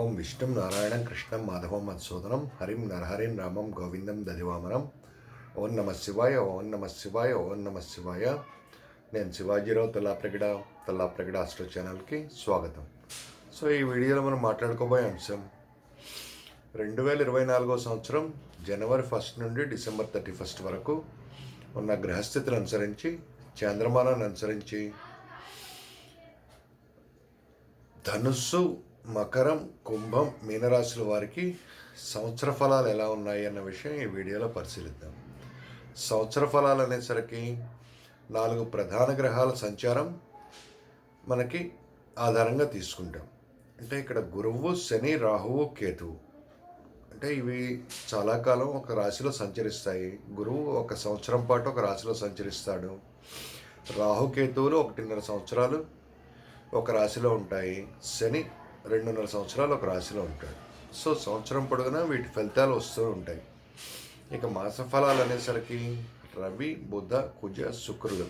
ఓం విష్ణుం నారాయణం కృష్ణం మాధవం మధుసూదనం హరిం నరహరిం రామం గోవిందం దదివామనం. ఓం నమ శివాయ ఓం నమ శివాయ ఓం నమ శివాయ. నేను శివాజీరావు తల్లాప్రగడ తల్లాప్రగడ ఆస్ట్రో ఛానల్కి స్వాగతం. సో ఈ వీడియోలో మనం మాట్లాడుకోబోయే అంశం రెండు వేల ఇరవై నాలుగో సంవత్సరం జనవరి ఫస్ట్ నుండి డిసెంబర్ థర్టీ ఫస్ట్ వరకు ఉన్న గ్రహస్థితిని అనుసరించి చంద్రమానాన్ని అనుసరించి ధనుస్సు మకరం కుంభం మీనరాశుల వారికి సంవత్సర ఫలాలు ఎలా ఉన్నాయి అన్న విషయం ఈ వీడియోలో పరిశీలిద్దాం. సంవత్సర ఫలాలు అనేసరికి నాలుగు ప్రధాన గ్రహాల సంచారం మనకి ఆధారంగా తీసుకుంటాం. అంటే ఇక్కడ గురువు శని రాహువు కేతువు. అంటే ఇవి చాలా కాలం ఒక రాశిలో సంచరిస్తాయి. గురువు ఒక సంవత్సరం పాటు ఒక రాశిలో సంచరిస్తాడు. రాహుకేతువులు ఒకటిన్నర సంవత్సరాలు ఒక రాశిలో ఉంటాయి. శని రెండున్నర సంవత్సరాలు ఒక రాశిలో ఉంటాడు. సో సంవత్సరం పొడుగునా వీటి ఫలితాలు వస్తూ ఉంటాయి. ఇక మాస ఫలాలు అనేసరికి రవి బుధ కుజ శుక్రుడు.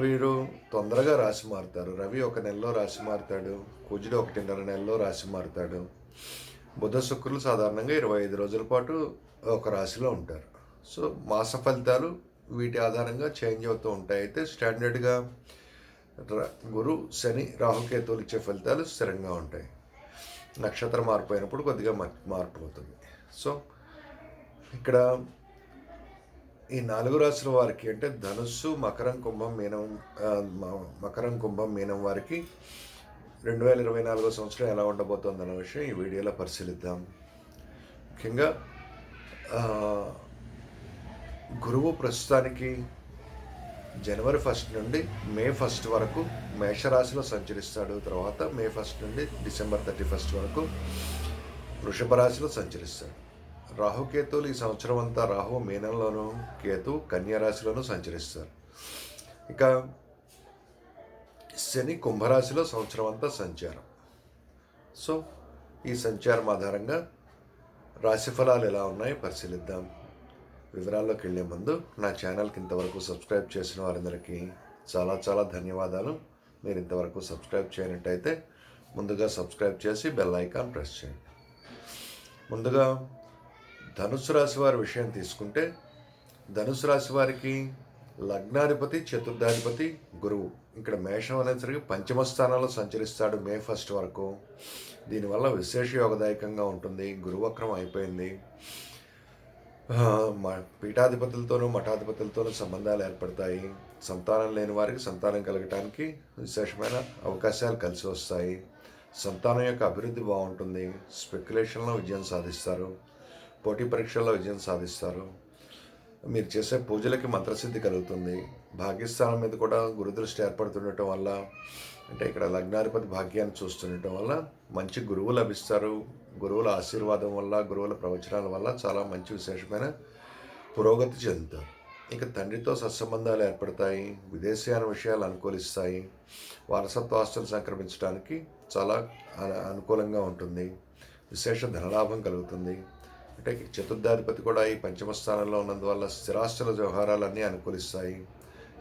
వీరు తొందరగా రాశి మారుతారు. రవి ఒక నెలలో రాశి మారుతాడు. కుజుడు ఒకటిన్నర నెలలో రాశి మారుతాడు. బుధ శుక్రులు సాధారణంగా ఇరవై ఐదు రోజుల పాటు ఒక రాశిలో ఉంటారు. సో మాస ఫలితాలు వీటి ఆధారంగా చేంజ్ అవుతూ ఉంటాయి. అయితే స్టాండర్డ్గా గురు శని రాహుకేతువులు ఇచ్చే ఫలితాలు స్థిరంగా ఉంటాయి. నక్షత్రం మారిపోయినప్పుడు కొద్దిగా మార్పు అవుతుంది. సో ఇక్కడ ఈ నాలుగు రాశుల వారికి అంటే ధనుస్సు మకరం కుంభం మీనం మకరం కుంభం మీనం వారికి రెండు వేల ఇరవై నాలుగో సంవత్సరం ఎలా ఉండబోతోంది అన్న విషయం ఈ వీడియోలో పరిశీలిద్దాం. ముఖ్యంగా గురువు ప్రస్తుతానికి జనవరి ఫస్ట్ నుండి మే ఫస్ట్ వరకు మేషరాశిలో సంచరిస్తాడు. తర్వాత మే ఫస్ట్ నుండి డిసెంబర్ థర్టీ ఫస్ట్ వరకు వృషభ రాశిలో సంచరిస్తాడు. రాహుకేతువులు ఈ సంవత్సరం అంతా రాహు మీనంలోనూ కేతు కన్యారాశిలోనూ సంచరిస్తారు. ఇక శని కుంభరాశిలో సంవత్సరం అంతా సంచారం. సో ఈ సంచారం ఆధారంగా రాశి ఫలాలు ఎలా ఉన్నాయో పరిశీలిద్దాం. వివరాల్లోకి వెళ్ళే ముందు నా ఛానల్కి ఇంతవరకు సబ్స్క్రైబ్ చేసిన వారందరికీ చాలా చాలా ధన్యవాదాలు. మీరు ఇంతవరకు సబ్స్క్రైబ్ చేయనట్టయితే ముందుగా సబ్స్క్రైబ్ చేసి బెల్ ఐకాన్ ప్రెస్ చేయండి. ముందుగా ధనుసు రాశి వారి విషయం తీసుకుంటే ధనుసు రాశి వారికి లగ్నాధిపతి చతుర్థాధిపతి గురువు. ఇక్కడ మేషం అనేసరికి పంచమ స్థానంలో సంచరిస్తాడు మే ఫస్ట్ వరకు. దీనివల్ల విశేష యోగదాయకంగా ఉంటుంది. గురువక్రం అయిపోయింది. పీఠాధిపతులతోనూ మఠాధిపతులతోనూ సంబంధాలు ఏర్పడతాయి. సంతానం లేని వారికి సంతానం కలగటానికి విశేషమైన అవకాశాలు కలిసి వస్తాయి. సంతానం యొక్క అభివృద్ధి బాగుంటుంది. స్పెక్యులేషన్లో విజయం సాధిస్తారు. పోటీ పరీక్షల్లో విజయం సాధిస్తారు. మీరు చేసే పూజలకి మంత్రసిద్ధి కలుగుతుంది. భాగ్యస్థానం మీద కూడా గురుదృష్టి ఏర్పడుతుండటం వల్ల అంటే ఇక్కడ లగ్నాధిపతి భాగ్యాన్ని చూస్తుండటం వల్ల మంచి గురువు లభిస్తారు. గురువుల ఆశీర్వాదం వల్ల గురువుల ప్రవచనాల వల్ల చాలా మంచి విశేషమైన పురోగతి చెందుతారు. ఇక తండ్రితో సత్సంబంధాలు ఏర్పడతాయి విదేశీయాన విషయాలు అనుకూలిస్తాయి. వారసత్వ ఆస్తులు సంక్రమించడానికి చాలా అనుకూలంగా ఉంటుంది. విశేష ధనలాభం కలుగుతుంది. అంటే చతుర్థాధిపతి కూడా ఈ పంచమ స్థానంలో ఉన్నందువల్ల స్థిరాస్తుల వ్యవహారాలన్నీ అనుకూలిస్తాయి.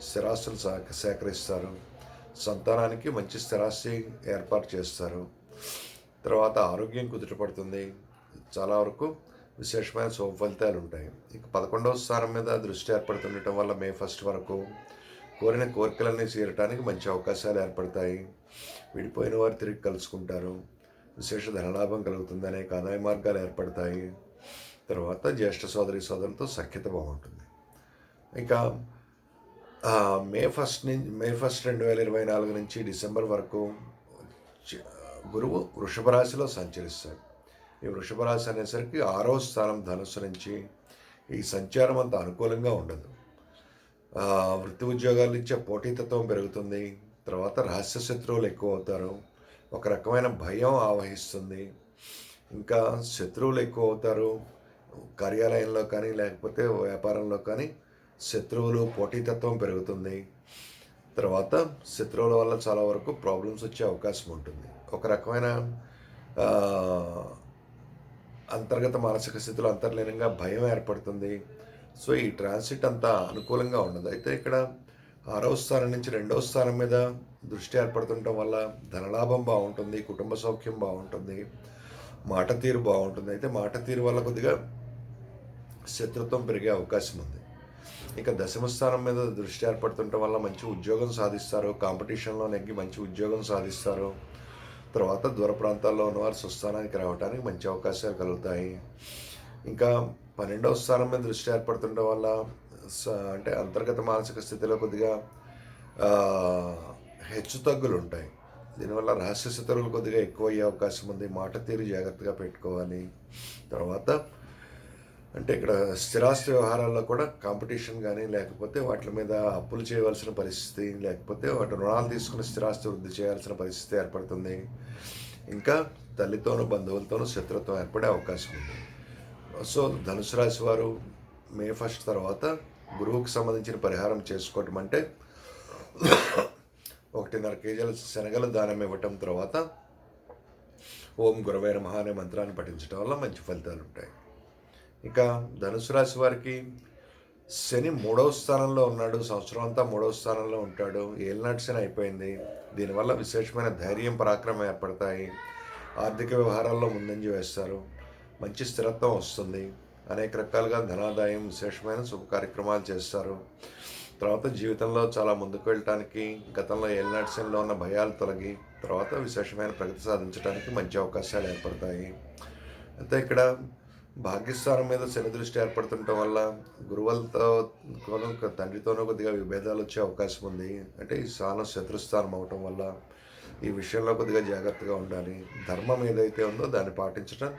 స్థిరాస్తులు సా- సేకరిస్తారు. సంతానానికి మంచి స్థిరాస్తి ఏర్పాటు చేస్తారు. తర్వాత ఆరోగ్యం కుదుటపడుతుంది. చాలా వరకు విశేషమైన శుభ ఫలితాలు ఉంటాయి. ఇక పదకొండవ స్థానం మీద దృష్టి ఏర్పడుతుండటం వల్ల మే ఫస్ట్ వరకు కోరిన కోరికలన్నీ చేరటానికి మంచి అవకాశాలు ఏర్పడతాయి. విడిపోయిన వారు తిరిగి కలుసుకుంటారు. విశేష ధనలాభం కలుగుతుంది అనేక ఆదాయ మార్గాలు ఏర్పడతాయి. తర్వాత జ్యేష్ఠ సోదరి సోదరులతో సఖ్యత బాగుంటుంది. ఇంకా మే ఫస్ట్ నుంచి మే ఫస్ట్ రెండు వేల ఇరవై నాలుగు నుంచి డిసెంబర్ వరకు గురువు వృషభ రాశిలో సంచరిస్తాడు. ఈ వృషభ రాశి అనేసరికి ఆరో స్థానం ధనుసు నుంచి ఈ సంచారం అంత అనుకూలంగా ఉండదు. వృత్తి ఉద్యోగాలు ఇచ్చే పోటీతత్వం పెరుగుతుంది. తర్వాత రహస్య శత్రువులు ఎక్కువ అవుతారు ఒక రకమైన భయం ఆవహిస్తుంది. ఇంకా శత్రువులు ఎక్కువ అవుతారు కార్యాలయంలో కానీ లేకపోతే వ్యాపారంలో కానీ శత్రువులు పోటీతత్వం పెరుగుతుంది. తర్వాత శత్రువుల వల్ల చాలా వరకు ప్రాబ్లమ్స్ వచ్చే అవకాశం ఉంటుంది. ఒక రకమైన అంతర్గత మానసిక స్థితిలో అంతర్లీనంగా భయం ఏర్పడుతుంది. సో ఈ ట్రాన్సిట్ అంతా అనుకూలంగా ఉండదు. అయితే ఇక్కడ ఆరవ స్థానం నుంచి రెండవ స్థానం మీద దృష్టి ఏర్పడుతుండటం వల్ల ధనలాభం బాగుంటుంది కుటుంబ సౌఖ్యం బాగుంటుంది మాట తీరు బాగుంటుంది. అయితే మాట తీరు వల్ల కొద్దిగా శత్రుత్వం పెరిగే అవకాశం ఉంది. ఇక దశమ స్థానం మీద దృష్టి ఏర్పడుతుండటం వల్ల మంచి ఉద్యోగం సాధిస్తారు కాంపిటీషన్లో నెగ్గి మంచి ఉద్యోగం సాధిస్తారు. తర్వాత దూర ప్రాంతాల్లో ఉన్నవారు స్వస్థానానికి రావడానికి మంచి అవకాశాలు కలుగుతాయి. ఇంకా పన్నెండవ స్థానం మీద దృష్టి ఏర్పడుతుండడం వల్ల అంటే అంతర్గత మానసిక స్థితిలో కొద్దిగా హెచ్చు తగ్గులు ఉంటాయి. దీనివల్ల రహస్య శత్రువులు కొద్దిగా ఎక్కువ అయ్యే అవకాశం ఉంది. మాట తీరు జాగ్రత్తగా పెట్టుకోవాలి. తర్వాత అంటే ఇక్కడ స్థిరాస్తి వ్యవహారాల్లో కూడా కాంపిటీషన్ కానీ లేకపోతే వాటి మీద అప్పులు చేయవలసిన పరిస్థితి లేకపోతే వాటి రుణాలు తీసుకుని స్థిరాస్తి వృద్ధి చేయాల్సిన పరిస్థితి ఏర్పడుతుంది. ఇంకా తల్లితోనూ బంధువులతోనూ శత్రుత్వం ఏర్పడే అవకాశం ఉంది. సో ధనుసు రాశి వారు మే ఫస్ట్ తర్వాత గురువుకు సంబంధించిన పరిహారం చేసుకోవటం అంటే ఒకటిన్నర కేజీల శనగల దానం ఇవ్వటం తర్వాత ఓం గురవే మహా అనే మంత్రాన్ని పఠించడం వల్ల మంచి ఫలితాలు ఉంటాయి. ఇక ధనుసు రాశి వారికి శని మూడవ స్థానంలో ఉన్నాడు సంవత్సరం అంతా మూడవ స్థానంలో ఉంటాడు ఏలినాటి శని అయిపోయింది. దీనివల్ల విశేషమైన ధైర్యం పరాక్రమం ఏర్పడతాయి. ఆర్థిక వ్యవహారాల్లో ముందంజ వేస్తారు. మంచి స్థిరత్వం వస్తుంది. అనేక రకాలుగా ధనాదాయం విశేషమైన శుభ కార్యక్రమాలు చేస్తారు. తర్వాత జీవితంలో చాలా ముందుకు వెళ్ళటానికి గతంలో ఏలినాటి శనిలో ఉన్న భయాలు తొలగి తర్వాత విశేషమైన ప్రగతి సాధించడానికి మంచి అవకాశాలు ఏర్పడతాయి. అయితే ఇక్కడ భాగ్యస్థానం మీద శని దృష్టి ఏర్పడుతుండటం వల్ల గురువులతో తండ్రితోనూ కొద్దిగా విభేదాలు వచ్చే అవకాశం ఉంది. అంటే ఈ స్థానం శత్రుస్థానం అవటం వల్ల ఈ విషయంలో కొద్దిగా జాగ్రత్తగా ఉండాలి. ధర్మం ఏదైతే ఉందో దాన్ని పాటించడం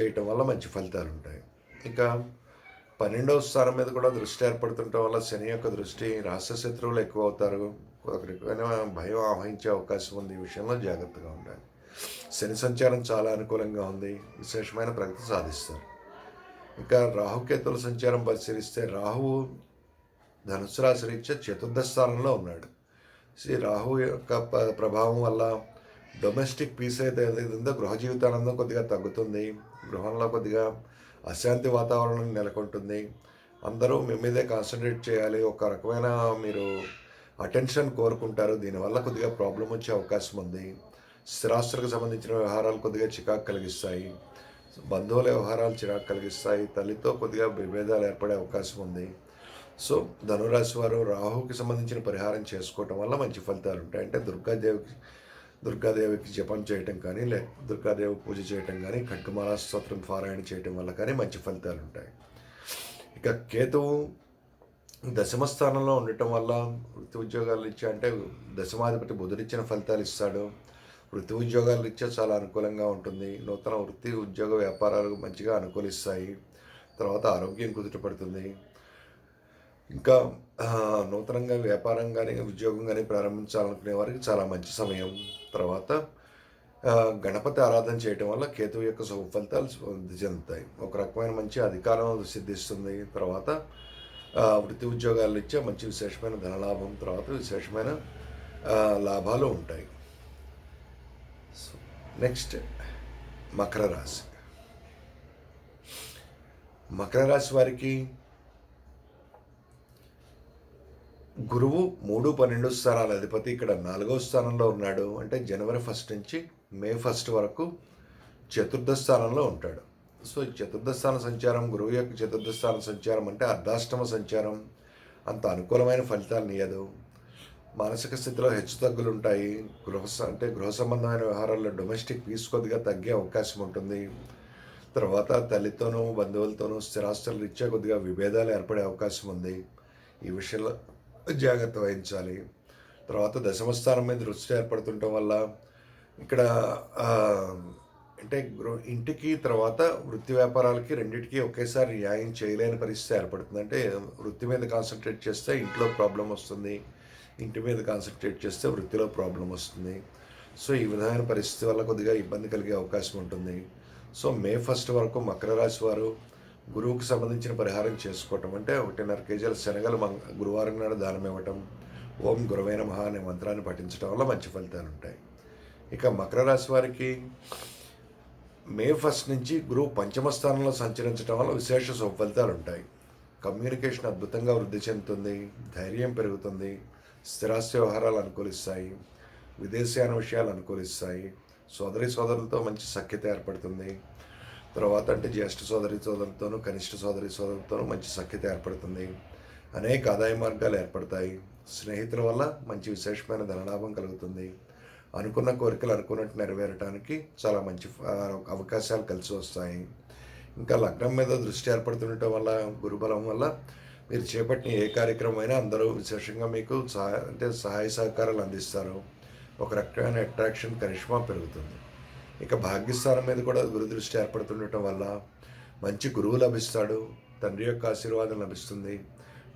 చేయటం వల్ల మంచి ఫలితాలు ఉంటాయి. ఇంకా పన్నెండవ స్థానం మీద కూడా దృష్టి ఏర్పడుతుండటం వల్ల శని యొక్క దృష్టి రహస్య శత్రువులు ఎక్కువ అవుతారు. ఒకరికైనా భయం ఆవహించే అవకాశం ఉంది. ఈ విషయంలో జాగ్రత్తగా ఉండాలి. శని సంచారం చాలా అనుకూలంగా ఉంది. విశేషమైన ప్రగతి సాధిస్తారు. ఇంకా రాహుకేతుల సంచారం పరిశీలిస్తే రాహువు ధనుసు రాశి రీత్యా చతుర్థ స్థానంలో ఉన్నాడు. శ్రీ రాహు యొక్క ప్రభావం వల్ల డొమెస్టిక్ పీస్ అయితే ఏదైతుందో గృహ జీవితానందం కొద్దిగా తగ్గుతుంది. గృహంలో కొద్దిగా అశాంతి వాతావరణం నెలకొంటుంది. అందరూ మీ మీదే కాన్సన్ట్రేట్ చేయాలి. ఒక రకమైన మీరు అటెన్షన్ కోరుకుంటారు. దీనివల్ల కొద్దిగా ప్రాబ్లం వచ్చే అవకాశం ఉంది. స్థిరాస్తులకు సంబంధించిన వ్యవహారాలు కొద్దిగా చికాకు కలిగిస్తాయి. బంధువుల వ్యవహారాలు చిరాకు కలిగిస్తాయి. తల్లితో కొద్దిగా విభేదాలు ఏర్పడే అవకాశం ఉంది. సో ధనురాశి వారు రాహుకి సంబంధించిన పరిహారం చేసుకోవటం వల్ల మంచి ఫలితాలు ఉంటాయి. అంటే దుర్గాదేవికి దుర్గాదేవికి జపం చేయటం కానీ లే దుర్గాదేవి పూజ చేయటం కానీ కట్టుమాల స్తోత్రం పారాయణ చేయటం వల్ల కానీ మంచి ఫలితాలు ఉంటాయి. ఇక కేతువు దశమ స్థానంలో ఉండటం వల్ల వృత్తి ఉద్యోగాలు ఇచ్చా అంటే దశమాధిపతి బుధుడిచ్చిన ఫలితాలు ఇస్తాడు. వృత్తి ఉద్యోగాలు ఇచ్చే చాలా అనుకూలంగా ఉంటుంది. నూతన వృత్తి ఉద్యోగ వ్యాపారాలు మంచిగా అనుకూలిస్తాయి. తర్వాత ఆరోగ్యం కుదుటపడుతుంది ఇంకా నూతనంగా వ్యాపారం కానీ ఉద్యోగం కానీ ప్రారంభించాలనుకునే వారికి చాలా మంచి సమయం. తర్వాత గణపతి ఆరాధన చేయటం వల్ల కేతువు యొక్క శుభ ఫలితాలు వృద్ధి చెందుతాయి. ఒక రకమైన మంచి అధికారం సిద్ధిస్తుంది. తర్వాత వృత్తి ఉద్యోగాలు ఇచ్చే మంచి విశేషమైన ధనలాభం తర్వాత విశేషమైన లాభాలు ఉంటాయి. నెక్స్ట్ మకర రాశి. మకర రాశి వారికి గురువు మూడు పన్నెండు స్థానాల అధిపతి ఇక్కడ నాలుగవ స్థానంలో ఉన్నాడు. అంటే జనవరి ఫస్ట్ నుంచి మే ఫస్ట్ వరకు చతుర్థ స్థానంలో ఉంటాడు. సో చతుర్థ స్థాన సంచారం గురువు యొక్క చతుర్థ స్థాన సంచారం అంటే అర్ధాష్టమ సంచారం. అంత అనుకూలమైన ఫలితాలు ఇవ్వదు మానసిక స్థితిలో హెచ్చుతగ్గులు ఉంటాయి గృహ అంటే గృహ సంబంధమైన వ్యవహారాల్లో డొమెస్టిక్ పీస్ కొద్దిగా తగ్గే అవకాశం ఉంటుంది. తర్వాత తల్లితోనూ బంధువులతోనూ స్థిరాస్తుల రీత్యా కొద్దిగా విభేదాలు ఏర్పడే అవకాశం ఉంది. ఈ విషయంలో జాగ్రత్త వహించాలి. తర్వాత దశమ స్థానం మీద దృష్టి ఏర్పడుతుండటం వల్ల ఇక్కడ అంటే గృహ ఇంటికి తర్వాత వృత్తి వ్యాపారాలకి రెండింటికి ఒకేసారి న్యాయం చేయలేని పరిస్థితి ఏర్పడుతుంది. అంటే వృత్తి మీద కాన్సన్ట్రేట్ చేస్తే ఇంట్లో ప్రాబ్లం వస్తుంది. ఇంటి మీద కాన్సన్ట్రేట్ చేస్తే వృత్తిలో ప్రాబ్లం వస్తుంది. సో ఈ విధమైన పరిస్థితి వల్ల కొద్దిగా ఇబ్బంది కలిగే అవకాశం ఉంటుంది. సో మే ఫస్ట్ వరకు మకర రాశి వారు గురువుకు సంబంధించిన పరిహారం చేసుకోవటం అంటే ఒకటిన్నర కేజీల శనగలు మంగ గురువారం నాడు దానం ఇవ్వటం ఓం గురువైన మహా అనే మంత్రాన్ని పఠించడం వల్ల మంచి ఫలితాలు ఉంటాయి. ఇక మకర రాశి వారికి మే ఫస్ట్ నుంచి గురువు పంచమ స్థానంలో సంచరించడం వల్ల విశేష సుఫలితాలు ఉంటాయి. కమ్యూనికేషన్ అద్భుతంగా వృద్ధి చెందుతుంది ధైర్యం పెరుగుతుంది స్థిరాస్తి వ్యవహారాలు అనుకూలిస్తాయి విదేశీయాన విషయాలు అనుకూలిస్తాయి. సోదరి సోదరులతో మంచి సఖ్యత ఏర్పడుతుంది. తర్వాత అంటే జ్యేష్ఠ సోదరి సోదరులతోనూ కనిష్ట సోదరి సోదరులతోనూ మంచి సఖ్యత ఏర్పడుతుంది. అనేక ఆదాయ మార్గాలు ఏర్పడతాయి. స్నేహితుల వల్ల మంచి విశేషమైన ధనలాభం కలుగుతుంది. అనుకున్న కోరికలు అనుకున్నట్టు నెరవేరడానికి చాలా మంచి అవకాశాలు కలిసి వస్తాయి. ఇంకా లగ్నం మీద దృష్టి ఏర్పడుతుండటం వల్ల గురుబలం వల్ల మీరు చేపట్టిన ఏ కార్యక్రమం అయినా అందరూ విశేషంగా మీకు సహాయ అంటే సహాయ సహకారాలు అందిస్తారు. ఒక రకమైన అట్రాక్షన్ కరిష్మా పెరుగుతుంది. ఇక భాగ్యస్థానం మీద కూడా గురుదృష్టి ఏర్పడుతుండటం వల్ల మంచి గురువు లభిస్తాడు తండ్రి యొక్క ఆశీర్వాదం లభిస్తుంది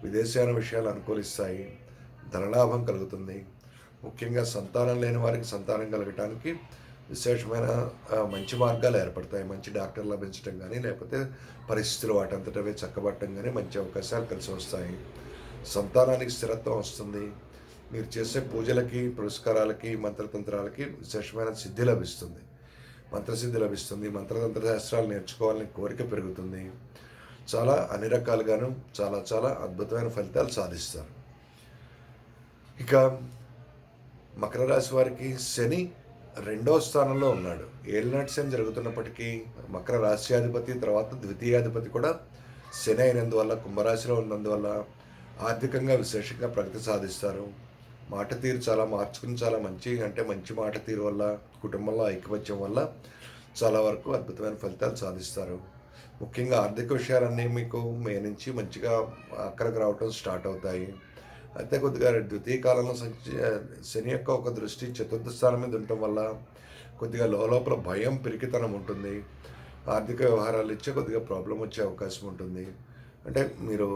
విదేశాల విషయాలు అనుకూలిస్తాయి ధనలాభం కలుగుతుంది. ముఖ్యంగా సంతానం లేని వారికి సంతానం కలగటానికి విశేషమైన మంచి మార్గాలు ఏర్పడతాయి. మంచి డాక్టర్ లభించడం కానీ లేకపోతే పరిస్థితులు వాటంతటవే చక్కబట్టడం కానీ మంచి అవకాశాలు కలిసి వస్తాయి. సంతానానికి స్థిరత్వం వస్తుంది. మీరు చేసే పూజలకి పురస్కారాలకి మంత్రతంత్రాలకి విశేషమైన సిద్ధి లభిస్తుంది. మంత్రసిద్ధి లభిస్తుంది. మంత్రతంత్ర శాస్త్రాలు నేర్చుకోవాలని కోరిక పెరుగుతుంది. చాలా అన్ని రకాలుగాను చాలా చాలా అద్భుతమైన ఫలితాలు సాధిస్తారు. ఇక మకర రాశి వారికి శని రెండో స్థానంలో ఉన్నాడు. ఏలినాటి జరుగుతున్నప్పటికీ మకర రాశ్యాధిపతి తర్వాత ద్వితీయాధిపతి కూడా శని అయినందువల్ల కుంభరాశిలో ఉన్నందువల్ల ఆర్థికంగా విశేషంగా ప్రగతి సాధిస్తారు. మాట తీరు చాలా మార్చుకుని చాలా మంచి అంటే మంచి మాట తీరు వల్ల కుటుంబంలో ఐకమత్యం వల్ల చాలా వరకు అద్భుతమైన ఫలితాలు సాధిస్తారు. ముఖ్యంగా ఆర్థిక విషయాలన్నీ మీకు మే నుంచి మంచిగా అక్కడికి రావటం స్టార్ట్ అవుతాయి. అయితే కొద్దిగా ద్వితీయ కాలంలో శని యొక్క ఒక దృష్టి చతుర్థ స్థానం మీద ఉండటం వల్ల కొద్దిగా లోపల భయం పిరికితనం ఉంటుంది. ఆర్థిక వ్యవహారాలు ఇచ్చే కొద్దిగా ప్రాబ్లం వచ్చే అవకాశం ఉంటుంది. అంటే మీరు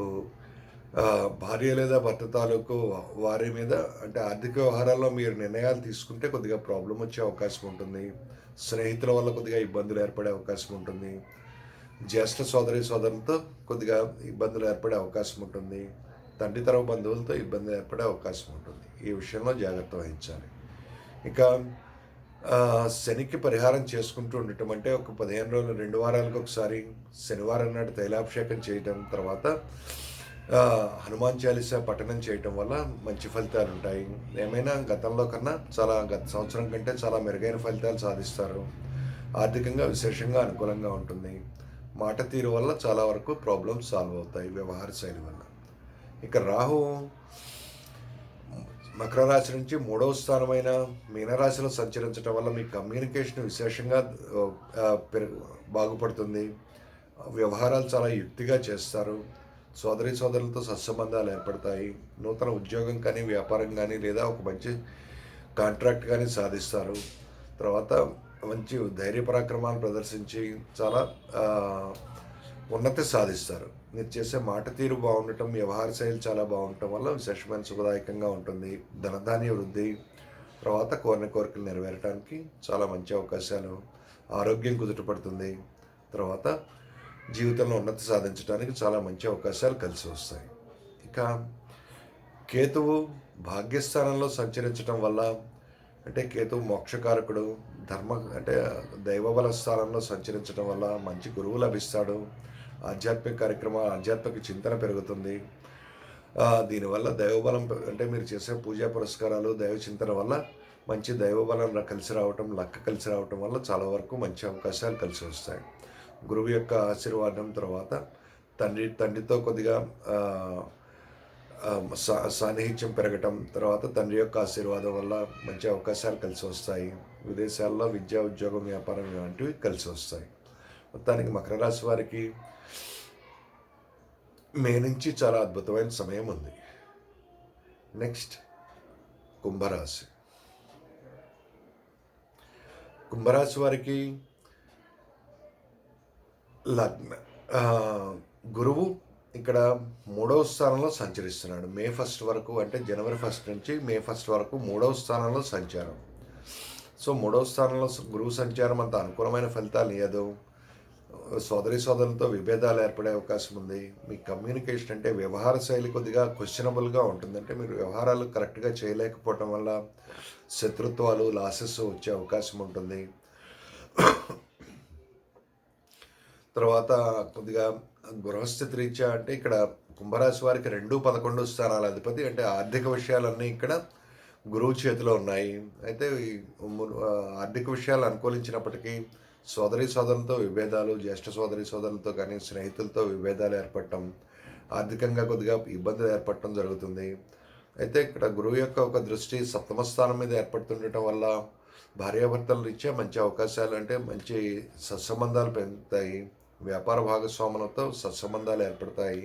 భార్య లేదా భర్త తాలూకు వారి మీద అంటే ఆర్థిక వ్యవహారాల్లో మీరు నిర్ణయాలు తీసుకుంటే కొద్దిగా ప్రాబ్లం వచ్చే అవకాశం ఉంటుంది. స్నేహితుల వల్ల కొద్దిగా ఇబ్బందులు ఏర్పడే అవకాశం ఉంటుంది. జ్యేష్ఠ సోదరి సోదరులతో కొద్దిగా ఇబ్బందులు ఏర్పడే అవకాశం ఉంటుంది. తండ్రితరపు బంధువులతో ఇబ్బంది ఏర్పడే అవకాశం ఉంటుంది. ఈ విషయంలో జాగ్రత్త వహించాలి. ఇక శనికి పరిహారం చేసుకుంటూ ఉండటం అంటే ఒక పదిహేను రోజులు రెండు వారాలకు ఒకసారి శనివారం నాడు తైలాభిషేకం చేయటం తర్వాత హనుమాన్ చాలీసా పఠనం చేయటం వల్ల మంచి ఫలితాలు ఉంటాయి. ఏమైనా గతంలో కన్నా చాలా గత సంవత్సరం కంటే చాలా మెరుగైన ఫలితాలు సాధిస్తారు. ఆర్థికంగా విశేషంగా అనుకూలంగా ఉంటుంది. మాట తీరు వల్ల చాలా వరకు ప్రాబ్లమ్స్ సాల్వ్ అవుతాయి. వ్యవహార శైలి వల్ల. ఇక రాహు మకర రాశి నుంచి మూడవ స్థానమైన మీనరాశిలో సంచరించడం వల్ల మీ కమ్యూనికేషన్ విశేషంగా పెరుగు బాగుపడుతుంది. వ్యవహారాలు చాలా యుక్తిగా చేస్తారు. సోదరి సోదరులతో సత్సంబంధాలు ఏర్పడతాయి. నూతన ఉద్యోగం కానీ వ్యాపారం కానీ లేదా ఒక మంచి కాంట్రాక్ట్ కానీ సాధిస్తారు. తర్వాత మంచి ధైర్య పరాక్రమాలు ప్రదర్శించి చాలా ఉన్నతి సాధిస్తారు. మీరు చేసే మాట తీరు బాగుండటం వ్యవహార శైలి చాలా బాగుండటం వల్ల విశేషమైన శుభదాయకంగా ఉంటుంది. ధనధాన్య వృద్ధి తర్వాత కోరిన కోరికలు నెరవేరడానికి చాలా మంచి అవకాశాలు. ఆరోగ్యం కుదుటపడుతుంది తర్వాత జీవితంలో ఉన్నతి సాధించడానికి చాలా మంచి అవకాశాలు కలిసి వస్తాయి. ఇక కేతువు భాగ్యస్థానంలో సంచరించడం వల్ల అంటే కేతువు మోక్షకారకుడు ధర్మ అంటే దైవబల స్థానంలో సంచరించడం వల్ల మంచి గురువు లభిస్తాడు. ఆధ్యాత్మిక కార్యక్రమాలు ఆధ్యాత్మిక చింతన పెరుగుతుంది. దీనివల్ల దైవబలం అంటే మీరు చేసే పూజా పురస్కారాలు దైవ చింతన వల్ల మంచి దైవబలం కలిసి రావటం లక్క కలిసి రావటం వల్ల చాలా వరకు మంచి అవకాశాలు కలిసి వస్తాయి. గురువు యొక్క ఆశీర్వాదం తర్వాత తండ్రి తండ్రితో కొద్దిగా సాన్నిహిత్యం పెరగటం తర్వాత తండ్రి యొక్క ఆశీర్వాదం వల్ల మంచి అవకాశాలు కలిసి వస్తాయి. విదేశాల్లో విద్యా ఉద్యోగం వ్యాపారం ఇలాంటివి కలిసి వస్తాయి. మొత్తానికి మకర రాశి వారికి మే నుంచి చాలా అద్భుతమైన సమయం ఉంది. నెక్స్ట్ కుంభరాశి. కుంభరాశి వారికి లగ్న గురువు ఇక్కడ మూడవ స్థానంలో సంచరిస్తున్నాడు. మే ఫస్ట్ వరకు అంటే జనవరి ఫస్ట్ నుంచి మే ఫస్ట్ వరకు మూడవ స్థానంలో సంచారం. సో మూడవ స్థానంలో గురువు సంచారం అంత అనుకూలమైన ఫలితాలు ఇవ్వదు సోదరి సోదరులతో విభేదాలు ఏర్పడే అవకాశం ఉంది. మీ కమ్యూనికేషన్ అంటే వ్యవహార శైలి కొద్దిగా క్వశ్చనబుల్గా ఉంటుంది అంటే మీరు వ్యవహారాలు కరెక్ట్గా చేయలేకపోవటం వల్ల శత్రుత్వాలు లాసెస్ వచ్చే అవకాశం ఉంటుంది. తర్వాత కొద్దిగా గృహస్థితి రీత్యా అంటే ఇక్కడ కుంభరాశి వారికి రెండు పదకొండు స్థానాల అధిపతి అంటే ఆర్థిక విషయాలన్నీ ఇక్కడ గురువు చేతిలో ఉన్నాయి. అయితే ఈ ఆర్థిక విషయాలు అనుకూలించినప్పటికీ సోదరి సోదరులతో విభేదాలు జ్యేష్ఠ సోదరి సోదరులతో కానీ స్నేహితులతో విభేదాలు ఏర్పడటం ఆర్థికంగా కొద్దిగా ఇబ్బందులు ఏర్పడటం జరుగుతుంది. అయితే ఇక్కడ గురువు యొక్క ఒక దృష్టి సప్తమ స్థానం మీద ఏర్పడుతుండటం వల్ల భార్యాభర్తల రీత్యా మంచి అవకాశాలు అంటే మంచి సత్సంబంధాలు పెరుగుతాయి వ్యాపార భాగస్వాములతో సత్సంబంధాలు ఏర్పడతాయి.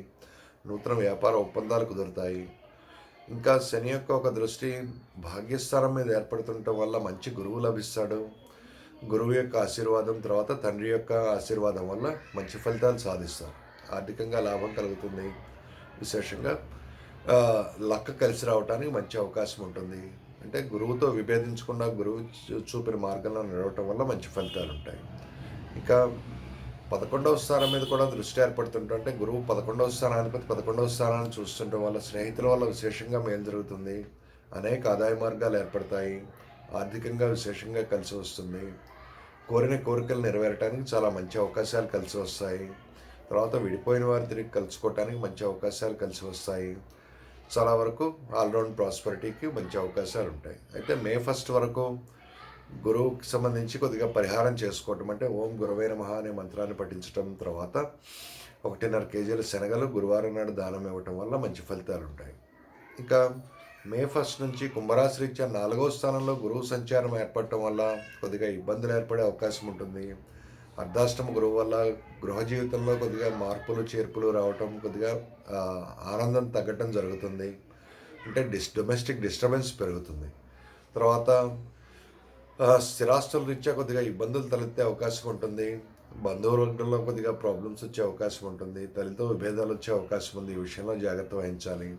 నూతన వ్యాపార ఒప్పందాలు కుదురుతాయి. ఇంకా శని యొక్క ఒక దృష్టి భాగ్యస్థానం మీద ఏర్పడుతుండటం వల్ల మంచి గురువు లభిస్తాడు. గురువు యొక్క ఆశీర్వాదం తర్వాత తండ్రి యొక్క ఆశీర్వాదం వల్ల మంచి ఫలితాలు సాధిస్తారు. ఆర్థికంగా లాభం కలుగుతుంది. విశేషంగా లక్క కలిసి రావడానికి మంచి అవకాశం ఉంటుంది. అంటే గురువుతో విభేదించకుండా గురువు చూ- చూపిన మార్గంలో నడవటం వల్ల మంచి ఫలితాలు ఉంటాయి. ఇంకా పదకొండవ స్థానం మీద కూడా దృష్టి ఏర్పడుతుంటే గురువు పదకొండవ స్థానాధిపతి పదకొండవ స్థానాన్ని చూస్తుండటం వల్ల స్నేహితుల వల్ల విశేషంగా మేలు జరుగుతుంది. అనేక ఆదాయ మార్గాలు ఏర్పడతాయి. ఆర్థికంగా విశేషంగా కలిసి వస్తుంది. కోరిన కోరికలు నెరవేరడానికి చాలా మంచి అవకాశాలు కలిసి వస్తాయి. తర్వాత విడిపోయిన వారు తిరిగి కలుసుకోవటానికి మంచి అవకాశాలు కలిసి వస్తాయి. చాలా వరకు ఆల్రౌండ్ ప్రాస్పరిటీకి మంచి అవకాశాలు ఉంటాయి. అయితే మే ఫస్ట్ వరకు గురువుకి సంబంధించి కొద్దిగా పరిహారం చేసుకోవటం అంటే ఓం గురువైన మహా అనే మంత్రాన్ని పఠించడం తర్వాత ఒకటిన్నర కేజీల శనగలు గురువారం నాడు దానం ఇవ్వటం వల్ల మంచి ఫలితాలు ఉంటాయి. ఇంకా మే ఫస్ట్ నుంచి కుంభరాశి రీత్యా నాలుగో స్థానంలో గురువు సంచారం ఏర్పడటం వల్ల కొద్దిగా ఇబ్బందులు ఏర్పడే అవకాశం ఉంటుంది. అర్ధాష్టమ గురువు వల్ల గృహ జీవితంలో కొద్దిగా మార్పులు చేర్పులు రావటం కొద్దిగా ఆనందం తగ్గటం జరుగుతుంది. అంటే డిస్ డొమెస్టిక్ డిస్టర్బెన్స్ పెరుగుతుంది. తర్వాత స్థిరాస్తుల రీత్యా కొద్దిగా ఇబ్బందులు తలెత్తే అవకాశం ఉంటుంది. బంధువర్గంలో కొద్దిగా ప్రాబ్లమ్స్ వచ్చే అవకాశం ఉంటుంది. తల్లితో విభేదాలు వచ్చే అవకాశం ఉంది. ఈ విషయంలో జాగ్రత్త వహించాలి.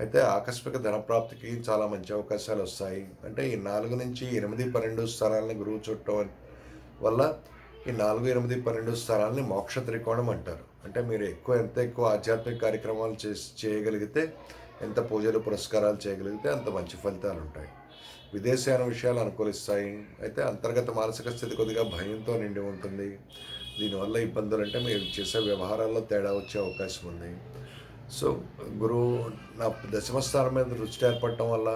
అయితే ఆకస్మిక ధనప్రాప్తికి చాలా మంచి అవకాశాలు వస్తాయి. అంటే ఈ నాలుగు నుంచి ఎనిమిది పన్నెండు స్థానాలని గురువు చుట్టడం వల్ల ఈ నాలుగు ఎనిమిది పన్నెండు స్థానాలని మోక్ష త్రికోణం అంటారు. అంటే మీరు ఎక్కువ ఎంత ఎక్కువ ఆధ్యాత్మిక కార్యక్రమాలు చేసి చేయగలిగితే ఎంత పూజలు పురస్కారాలు చేయగలిగితే అంత మంచి ఫలితాలు ఉంటాయి. విదేశాన విషయాలు అనుకూలిస్తాయి. అయితే అంతర్గత మానసిక స్థితి కొద్దిగా భయంతో నిండి ఉంటుంది. దీనివల్ల ఇబ్బందులు అంటే మీరు చేసే వ్యవహారాల్లో తేడా వచ్చే అవకాశం ఉంది. సో గురువు నా దశమ స్థానం మీద దృష్టి ఏర్పడటం వల్ల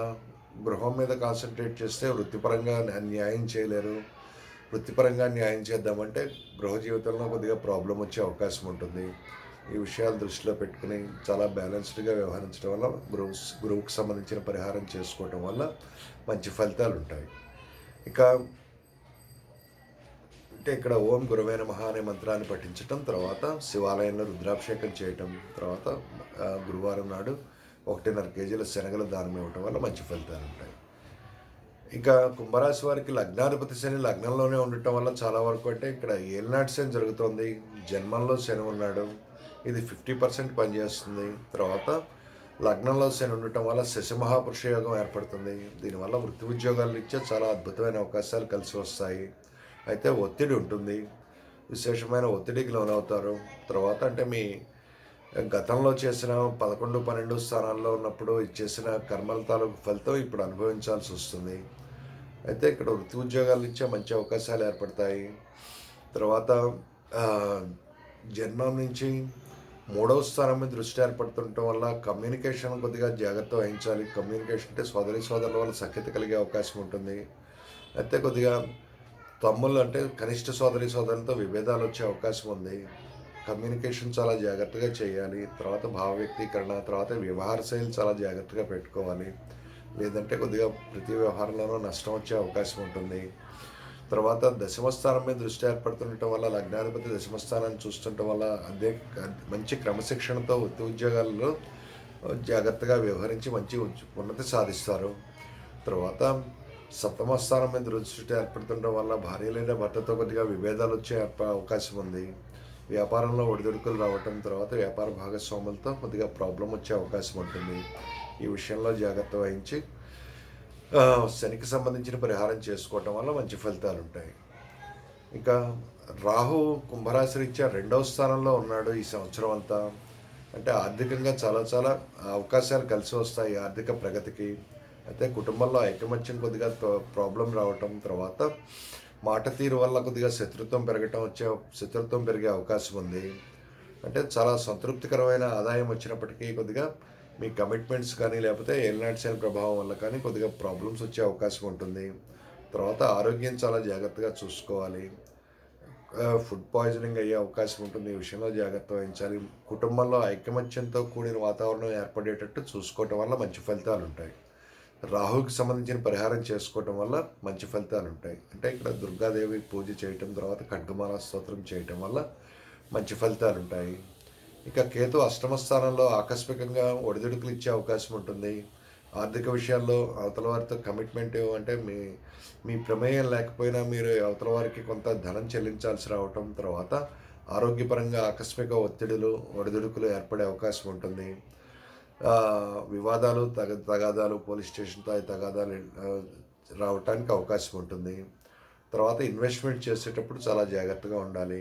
గృహం మీద కాన్సన్ట్రేట్ చేస్తే వృత్తిపరంగా న్యాయం చేయలేరు. వృత్తిపరంగా న్యాయం చేద్దామంటే గృహ జీవితంలో కొద్దిగా ప్రాబ్లం వచ్చే అవకాశం ఉంటుంది. ఈ విషయాలు దృష్టిలో పెట్టుకుని చాలా బ్యాలెన్స్డ్గా వ్యవహరించడం వల్ల గురువు గురువుకు సంబంధించిన పరిహారం చేసుకోవటం వల్ల మంచి ఫలితాలు ఉంటాయి ఇక అంటే ఇక్కడ ఓం గురువైన మహా అనే మంత్రాన్ని పఠించటం తర్వాత శివాలయంలో రుద్రాభిషేకం చేయటం తర్వాత గురువారం నాడు ఒకటిన్నర కేజీల శనగలు దానం ఇవ్వటం వల్ల మంచి ఫలితాలు ఉంటాయి. ఇంకా కుంభరాశి వారికి లగ్నాధిపతి శని లగ్నంలోనే ఉండటం వల్ల చాలా వరకు అంటే ఇక్కడ ఏలినాటి శని జరుగుతోంది. జన్మంలో శని ఉన్నాడు. ఇది ఫిఫ్టీ పర్సెంట్ పనిచేస్తుంది తర్వాత లగ్నంలో శని ఉండటం వల్ల శశిమహాపురుష యోగం ఏర్పడుతుంది. దీనివల్ల వృత్తి ఉద్యోగాలు ఇచ్చే చాలా అద్భుతమైన అవకాశాలు కలిసి వస్తాయి. అయితే ఒత్తిడి ఉంటుంది. విశేషమైన ఒత్తిడికి లోనవుతారు. తర్వాత అంటే మీ గతంలో చేసిన పదకొండు పన్నెండు స్థానాల్లో ఉన్నప్పుడు చేసిన కర్మల తాలూకు ఫలితం ఇప్పుడు అనుభవించాల్సి వస్తుంది. అయితే ఇక్కడ వృత్తి ఉద్యోగాలు ఇచ్చే మంచి అవకాశాలు ఏర్పడతాయి. తర్వాత జన్మం నుంచి మూడవ స్థానం మీద దృష్టి ఏర్పడుతుండటం వల్ల కమ్యూనికేషన్ కొద్దిగా జాగ్రత్త వహించాలి. కమ్యూనికేషన్ అంటే సోదరి సోదరుల వల్ల సఖ్యత కలిగే అవకాశం ఉంటుంది. అయితే కొద్దిగా తమ్ముళ్ళు అంటే కనిష్ట సోదరి సోదరులతో విభేదాలు వచ్చే అవకాశం ఉంది. కమ్యూనికేషన్ చాలా జాగ్రత్తగా చేయాలి. తర్వాత భావ వ్యక్తీకరణ తర్వాత వ్యవహార శైలి చాలా జాగ్రత్తగా పెట్టుకోవాలి. లేదంటే కొద్దిగా ప్రతి వ్యవహారంలోనూ నష్టం వచ్చే అవకాశం ఉంటుంది. తర్వాత దశమస్థానం మీద దృష్టి ఏర్పడుతుండటం వల్ల లగ్నాధిపతి దశమస్థానాన్ని చూస్తుండటం వల్ల అదే మంచి క్రమశిక్షణతో వృత్తి ఉద్యోగాల్లో జాగ్రత్తగా వ్యవహరించి మంచి ఉన్నతి సాధిస్తారు. తర్వాత సప్తమ స్థానం మీద దృష్టి ఏర్పడుతుండడం వల్ల భార్య లేదా భర్తతో కొద్దిగా విభేదాలు వచ్చే అవకాశం ఉంది. వ్యాపారంలో ఒడిదుడుకులు రావటం తర్వాత వ్యాపార భాగస్వాములతో కొద్దిగా ప్రాబ్లం వచ్చే అవకాశం ఉంటుంది. ఈ విషయంలో జాగ్రత్త వహించి శనికి సంబంధించిన పరిహారం చేసుకోవటం వల్ల మంచి ఫలితాలు ఉంటాయి. ఇంకా రాహు కుంభరాశి రీత్యా రెండవ స్థానంలో ఉన్నాడు ఈ సంవత్సరం అంతా. అంటే ఆర్థికంగా చాలా చాలా అవకాశాలు కలిసి వస్తాయి ఆర్థిక ప్రగతికి. అయితే కుటుంబంలో ఐకమత్యం కొద్దిగా ప్రాబ్లం రావటం తర్వాత మాట తీరు వల్ల కొద్దిగా శత్రుత్వం పెరగటం వచ్చే శత్రుత్వం పెరిగే అవకాశం ఉంది. అంటే చాలా సంతృప్తికరమైన ఆదాయం వచ్చినప్పటికీ కొద్దిగా మీ కమిట్మెంట్స్ కానీ లేకపోతే ఏలినాటి శని ప్రభావం వల్ల కానీ కొద్దిగా ప్రాబ్లమ్స్ వచ్చే అవకాశం ఉంటుంది. తర్వాత ఆరోగ్యం చాలా జాగ్రత్తగా చూసుకోవాలి. ఫుడ్ పాయిజనింగ్ అయ్యే అవకాశం ఉంటుంది. ఈ విషయంలో జాగ్రత్త వహించాలి. కుటుంబంలో ఐకమత్యంతో కూడిన వాతావరణం ఏర్పడేటట్టు చూసుకోవటం వల్ల మంచి ఫలితాలు ఉంటాయి రాహుకి సంబంధించిన పరిహారం చేసుకోవటం వల్ల మంచి ఫలితాలు ఉంటాయి. అంటే ఇక్కడ దుర్గాదేవి పూజ చేయటం తర్వాత ఖడ్గమాల స్తోత్రం చేయటం వల్ల మంచి ఫలితాలు ఉంటాయి. ఇక కేతు అష్టమ స్థానంలో ఆకస్మికంగా ఒడిదుడుకులు ఇచ్చే అవకాశం ఉంటుంది. ఆర్థిక విషయాల్లో అవతల వారితో కమిట్మెంట్ అంటే మీ మీ ప్రమేయం లేకపోయినా మీరు అవతల వారికి కొంత ధనం చెల్లించాల్సి రావటం తర్వాత ఆరోగ్యపరంగా ఆకస్మిక ఒత్తిడులు ఒడిదుడుకులు ఏర్పడే అవకాశం ఉంటుంది. వివాదాలు తగ తగాదాలు పోలీస్ స్టేషన్ తాయి తగాదాలు రావటానికి అవకాశం ఉంటుంది. తర్వాత ఇన్వెస్ట్మెంట్ చేసేటప్పుడు చాలా జాగ్రత్తగా ఉండాలి.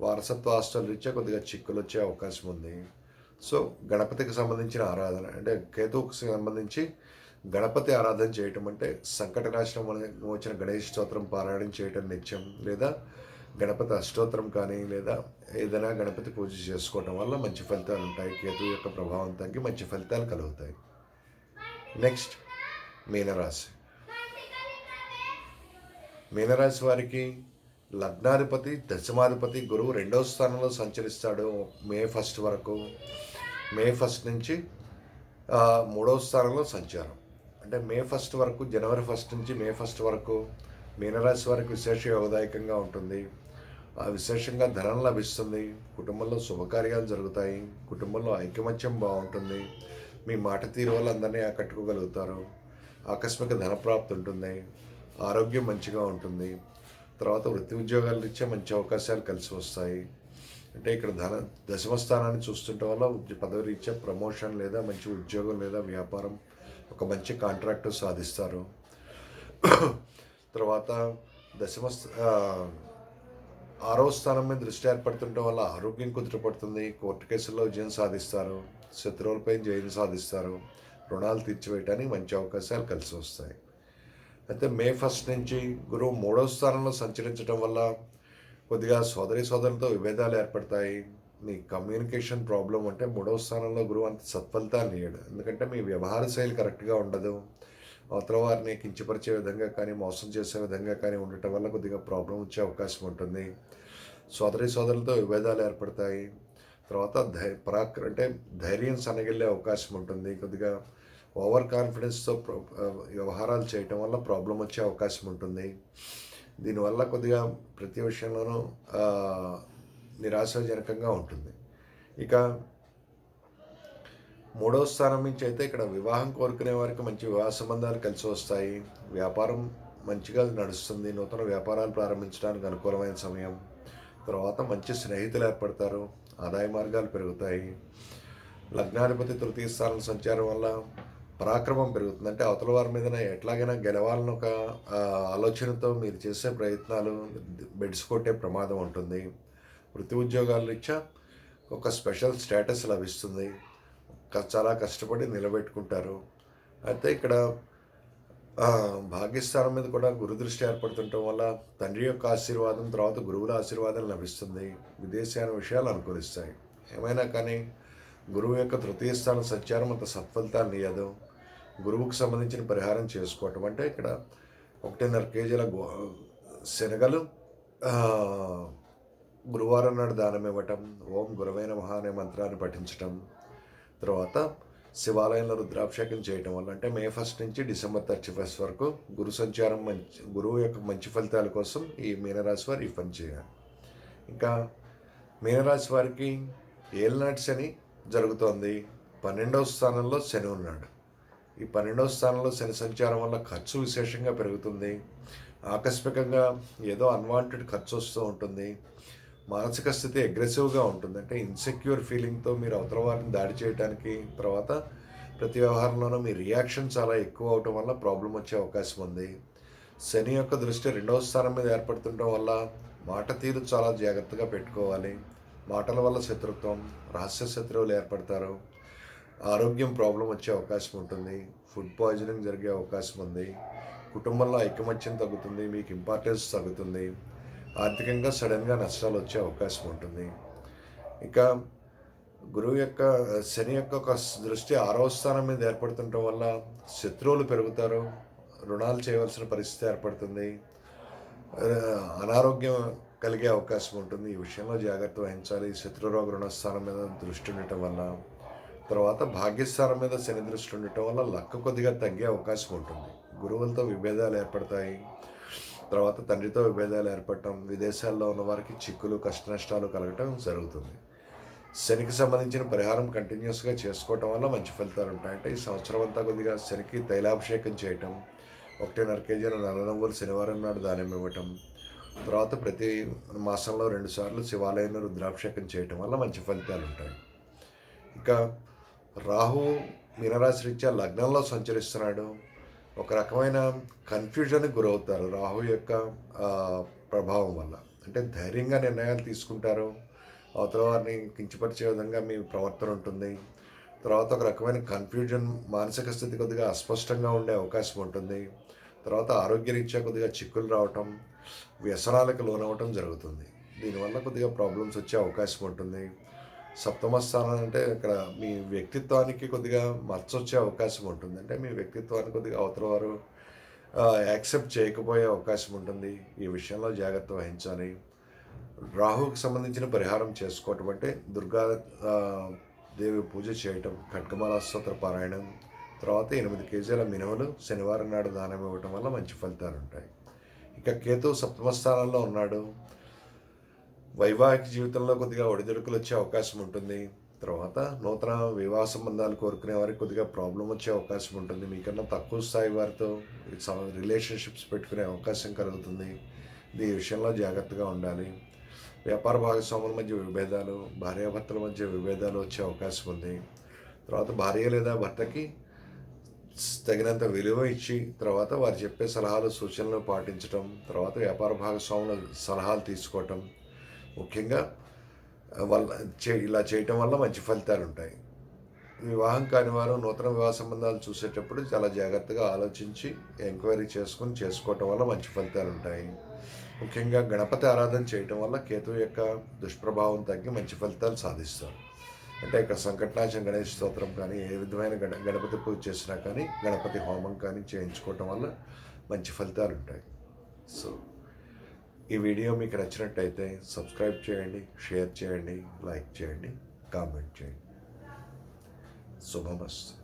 వారసత్వ ఆస్తుల రీత్యా కొద్దిగా చిక్కులు వచ్చే అవకాశం ఉంది. సో గణపతికి సంబంధించిన ఆరాధన అంటే కేతువుకి సంబంధించి గణపతి ఆరాధన చేయటం అంటే సంకట నాశనం వచ్చిన గణేష్ స్తోత్రం పారాయణం చేయటం నిత్యం లేదా గణపతి అష్టోత్తరం కానీ లేదా ఏదైనా గణపతి పూజ చేసుకోవటం వల్ల మంచి ఫలితాలు ఉంటాయి. కేతు యొక్క ప్రభావం తగ్గి మంచి ఫలితాలు కలుగుతాయి. నెక్స్ట్ మీనరాశి. మీనరాశి వారికి లగ్నాధిపతి దశమాధిపతి గురువు రెండవ స్థానంలో సంచరిస్తాడు మే ఫస్ట్ వరకు. మే ఫస్ట్ నుంచి మూడవ స్థానంలో సంచారం. అంటే మే ఫస్ట్ వరకు జనవరి ఫస్ట్ నుంచి మే ఫస్ట్ వరకు మీనరాశి వారికి విశేష యోగదాయకంగా ఉంటుంది. విశేషంగా ధనం లభిస్తుంది. కుటుంబంలో శుభకార్యాలు జరుగుతాయి. కుటుంబంలో ఐకమత్యం బాగుంటుంది. మీ మాట తీరు వల్ల అందరినీ ఆకట్టుకోగలుగుతారు. ఆకస్మిక ధనప్రాప్తి ఉంటుంది. ఆరోగ్యం మంచిగా ఉంటుంది. తర్వాత వృత్తి ఉద్యోగాలు ఇచ్చే మంచి అవకాశాలు కలిసి వస్తాయి. అంటే ఇక్కడ ధన దశమ స్థానాన్ని చూస్తుంటే వల్ల పదవి రీత్యా ప్రమోషన్ లేదా మంచి ఉద్యోగం లేదా వ్యాపారం ఒక మంచి కాంట్రాక్ట్ సాధిస్తారు. తర్వాత దశమస్థ ఆరో స్థానం మీద దృష్టి ఏర్పడుతుండటం వల్ల ఆరోగ్యం కుదుటపడుతుంది కోర్టు కేసుల్లో విజయం సాధిస్తారు. శత్రువులపై జయం సాధిస్తారు. రుణాలు తీర్చివేయటానికి మంచి అవకాశాలు కలిసి వస్తాయి. అయితే మే ఫస్ట్ నుంచి గురువు మూడో స్థానంలో సంచరించడం వల్ల కొద్దిగా సోదరి సోదరులతో విభేదాలు ఏర్పడతాయి. మీ కమ్యూనికేషన్ ప్రాబ్లం అంటే మూడవ స్థానంలో గురువు అంత సత్ఫలితాన్ని ఇయ్యడు. ఎందుకంటే మీ వ్యవహార శైలి కరెక్ట్గా ఉండదు. అవతల వారిని కించపరిచే విధంగా కానీ మోసం చేసే విధంగా కానీ ఉండటం వల్ల కొద్దిగా ప్రాబ్లం వచ్చే అవకాశం ఉంటుంది. సోదరి సోదరులతో విభేదాలు ఏర్పడతాయి. తర్వాత ధై పరాక్ అంటే ధైర్యం సనగిల్లే అవకాశం ఉంటుంది. కొద్దిగా ఓవర్ కాన్ఫిడెన్స్తో వ్యవహారాలు చేయటం వల్ల ప్రాబ్లం వచ్చే అవకాశం ఉంటుంది. దీనివల్ల కొద్దిగా ప్రతి విషయంలోనూ నిరాశాజనకంగా ఉంటుంది. ఇక మూడో స్థానం నుంచి అయితే ఇక్కడ వివాహం కోరుకునే వారికి మంచి వివాహ సంబంధాలు కలిసి వస్తాయి. వ్యాపారం మంచిగా నడుస్తుంది. నూతన వ్యాపారాలు ప్రారంభించడానికి అనుకూలమైన సమయం. తర్వాత మంచి స్నేహితులు ఏర్పడతారు. ఆదాయ మార్గాలు పెరుగుతాయి. లగ్నాధిపతి తృతీయ స్థానం సంచారం వల్ల పరాక్రమం పెరుగుతుంది. అంటే అవతల వారి మీద ఎట్లాగైనా గెలవాలని ఒక ఆలోచనతో మీరు చేసే ప్రయత్నాలు బెడ్స్ కొట్టే ప్రమాదం ఉంటుంది. వృత్తి ఉద్యోగాలు ఇచ్చా ఒక స్పెషల్ స్టేటస్ లభిస్తుంది. చాలా కష్టపడి నిలబెట్టుకుంటారు. అయితే ఇక్కడ భాగ్యస్థానం మీద కూడా గురు దృష్టి ఏర్పడుతుండటం వల్ల తండ్రి యొక్క ఆశీర్వాదం తర్వాత గురువుల ఆశీర్వాదం లభిస్తుంది. విదేశీయాన విషయాలు అనుకూలిస్తాయి. ఏమైనా కానీ గురువు యొక్క తృతీయ స్థానం సంచారం అంత సత్ఫలితాన్ని ఇవ్వదు గురువుకు సంబంధించిన పరిహారం చేసుకోవటం అంటే ఇక్కడ ఒకటిన్నర కేజీల గో శనగలు గురువారం నాడు దానం ఇవ్వటం ఓం గురవైన మహా అనే మంత్రాన్ని పఠించటం తర్వాత శివాలయంలో రుద్రాభిషేకం చేయటం వల్ల అంటే మే ఫస్ట్ నుంచి డిసెంబర్ థర్టీ ఫస్ట్ వరకు గురు సంచారం మంచి గురువు యొక్క మంచి ఫలితాల కోసం ఈ మీనరాశి వారు ఈ పని చేయాలి. ఇంకా మీనరాశి వారికి ఏలినాటి శని జరుగుతోంది. పన్నెండవ స్థానంలో శని ఉన్నాడు. ఈ పన్నెండవ స్థానంలో శని సంచారం వల్ల ఖర్చు విశేషంగా పెరుగుతుంది. ఆకస్మికంగా ఏదో అన్వాంటెడ్ ఖర్చు వస్తూ ఉంటుంది. మానసిక స్థితి అగ్రెసివ్గా ఉంటుంది. అంటే ఇన్సెక్యూర్ ఫీలింగ్తో మీరు అవతల వారిని దాడి చేయడానికి తర్వాత ప్రతి వ్యవహారంలోనూ మీ రియాక్షన్ చాలా ఎక్కువ అవటం వల్ల ప్రాబ్లం వచ్చే అవకాశం ఉంది. శని యొక్క దృష్టి రెండవ స్థానం మీద ఏర్పడుతుండటం వల్ల మాట తీరు చాలా జాగ్రత్తగా పెట్టుకోవాలి. మాటల వల్ల శత్రుత్వం రహస్య శత్రువులు ఏర్పడతారు. ఆరోగ్యం ప్రాబ్లం వచ్చే అవకాశం ఉంటుంది. ఫుడ్ పాయిజనింగ్ జరిగే అవకాశం ఉంది. కుటుంబంలో ఐకమత్యం తగ్గుతుంది. మీకు ఇంపార్టెన్స్ తగ్గుతుంది. ఆర్థికంగా సడన్గా నష్టాలు వచ్చే అవకాశం ఉంటుంది. ఇంకా గురువు యొక్క శని యొక్క ఒక దృష్టి ఆరవ స్థానం మీద ఏర్పడుతుండటం వల్ల శత్రువులు పెరుగుతారు రుణాలు చేయవలసిన పరిస్థితి ఏర్పడుతుంది. అనారోగ్యం కలిగే అవకాశం ఉంటుంది. ఈ విషయంలో జాగ్రత్త వహించాలి. శత్రురోగ రుణస్థానం మీద దృష్టి ఉండటం వల్ల తర్వాత భాగ్యస్థానం మీద శని దృష్టి ఉండటం వల్ల లక్క కొద్దిగా తగ్గే అవకాశం ఉంటుంది. గురువులతో విభేదాలు ఏర్పడతాయి. తర్వాత తండ్రితో విభేదాలు ఏర్పడటం విదేశాల్లో ఉన్న వారికి చిక్కులు కష్ట నష్టాలు కలగటం జరుగుతుంది. శనికి సంబంధించిన పరిహారం కంటిన్యూస్గా చేసుకోవటం వల్ల మంచి ఫలితాలు ఉంటాయి అంటే ఈ సంవత్సరం అంతా కొద్దిగా శనికి తైలాభిషేకం చేయటం ఒకటిన్నర కేజీల నల్ల నవ్వులు శనివారం నాడు దానం ఇవ్వటం తర్వాత ప్రతి మాసంలో రెండుసార్లు శివాలయంలో రుద్రాభిషేకం చేయటం వల్ల మంచి ఫలితాలు ఉంటాయి. ఇంకా రాహు మీనరాశి రీత్యా లగ్నంలో సంచరిస్తున్నాడు. ఒక రకమైన కన్ఫ్యూజన్కి గురవుతారు. రాహు యొక్క ప్రభావం వల్ల. అంటే ధైర్యంగా నిర్ణయాలు తీసుకుంటారు. అవతల వారిని కించపరిచే విధంగా మీ ప్రవర్తన ఉంటుంది. తర్వాత ఒక రకమైన కన్ఫ్యూజన్ మానసిక స్థితి కొద్దిగా అస్పష్టంగా ఉండే అవకాశం ఉంటుంది. తర్వాత ఆరోగ్యరీత్యా కొద్దిగా చిక్కులు రావటం వ్యసనాలకు లోనవటం జరుగుతుంది. దీనివల్ల కొద్దిగా ప్రాబ్లమ్స్ వచ్చే అవకాశం ఉంటుంది. సప్తమ స్థానం అంటే ఇక్కడ మీ వ్యక్తిత్వానికి కొద్దిగా మచ్చొచ్చే అవకాశం ఉంటుంది. అంటే మీ వ్యక్తిత్వాన్ని కొద్దిగా అవతల వారు యాక్సెప్ట్ చేయకపోయే అవకాశం ఉంటుంది. ఈ విషయంలో జాగ్రత్త వహించాలి. రాహుకి సంబంధించిన పరిహారం చేసుకోవటం అంటే దుర్గా దేవి పూజ చేయటం ఖడ్గమాల స్తోత్ర పారాయణం తర్వాత ఎనిమిది కేజీల మినుములు శనివారం నాడు దానం ఇవ్వటం వల్ల మంచి ఫలితాలు ఉంటాయి. ఇక కేతు సప్తమ స్థానంలో ఉన్నాడు. వైవాహిక జీవితంలో కొద్దిగా ఒడిదుడుకులు వచ్చే అవకాశం ఉంటుంది. తర్వాత నూతన వివాహ సంబంధాలు కోరుకునే వారికి కొద్దిగా ప్రాబ్లం వచ్చే అవకాశం ఉంటుంది. మీకన్నా తక్కువ స్థాయి వారితో రిలేషన్షిప్స్ పెట్టుకునే అవకాశం కలుగుతుంది. ఈ విషయంలో జాగ్రత్తగా ఉండాలి. వ్యాపార భాగస్వాముల మధ్య విభేదాలు భార్యాభర్తల మధ్య విభేదాలు వచ్చే అవకాశం ఉంది. తర్వాత భార్య లేదా భర్తకి తగినంత విలువ ఇచ్చి తర్వాత వారు చెప్పే సలహాలు సూచనలు పాటించడం తర్వాత వ్యాపార భాగస్వాముల సలహాలు తీసుకోవటం ముఖ్యంగా వల్ల చే ఇలా చేయటం వల్ల మంచి ఫలితాలు ఉంటాయి. వివాహం కాని వారు నూతన వివాహ సంబంధాలు చూసేటప్పుడు చాలా జాగ్రత్తగా ఆలోచించి ఎంక్వైరీ చేసుకుని చేసుకోవటం వల్ల మంచి ఫలితాలు ఉంటాయి. ముఖ్యంగా గణపతి ఆరాధన చేయటం వల్ల కేతు యొక్క దుష్ప్రభావం తగ్గి మంచి ఫలితాలు సాధిస్తారు. అంటే ఇక్కడ సంకటనాశం గణేష్ స్తోత్రం కానీ ఏ విధమైన గణ గణపతి పూజ చేసినా కానీ గణపతి హోమం కానీ చేయించుకోవటం వల్ల మంచి ఫలితాలు ఉంటాయి. సో ఈ వీడియో మీకు నచ్చినట్టయితే సబ్స్క్రైబ్ చేయండి షేర్ చేయండి లైక్ చేయండి కామెంట్ చేయండి. శుభమస్తు.